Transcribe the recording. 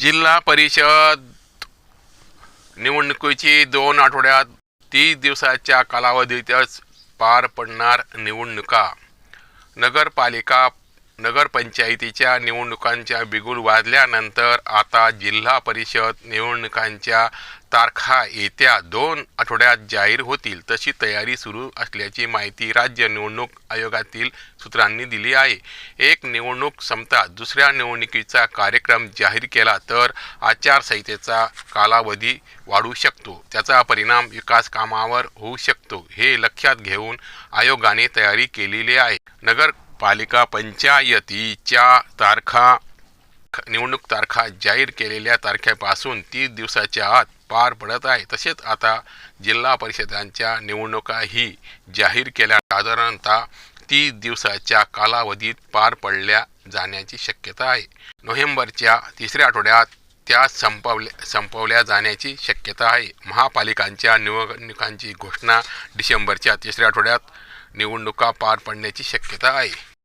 जिल्हा परिषद निवडणुकीची दोन आठवड्यात तीस दिवसाच्या कालावधीतच पार पडणार निवडणुका. नगरपालिका नगरपंचायतीच्या निवडणुकांच्या बिगुल वाजल्यानंतर आता जिल्हा परिषद निवडणुकांच्या तारखा येत्या दोन आठवड्यात जाहीर होतील. तशी तयारी सुरू असल्याची माहिती राज्य निवडणूक आयोगातील सूत्रांनी दिली आहे. एक निवडणूक संपता दुसऱ्या निवडणुकीचा कार्यक्रम जाहीर केला तर आचारसंहितेचा कालावधी वाढू शकतो. त्याचा परिणाम विकास कामावर होऊ शकतो हे लक्षात घेऊन आयोगाने तयारी केलेली आहे. नगर पालिका पंचायतीच्या तारखा निवडणूक तारखा जाहीर केलेल्या तारखेपासून तीस दिवसाच्या आत पार पडत आहे. तसेच आता जिल्हा परिषदांच्या निवडणुकाही जाहीर केल्या. साधारणतः तीस दिवसाच्या कालावधीत पार पडल्या जाण्याची शक्यता आहे. नोव्हेंबरच्या तिसऱ्या आठवड्यात त्या संपवल्या संपवल्या जाण्याची शक्यता आहे. महापालिकांच्या निवडणुकांची घोषणा डिसेंबरच्या तिसऱ्या आठवड्यात निवडणुका पार पडण्याची शक्यता आहे.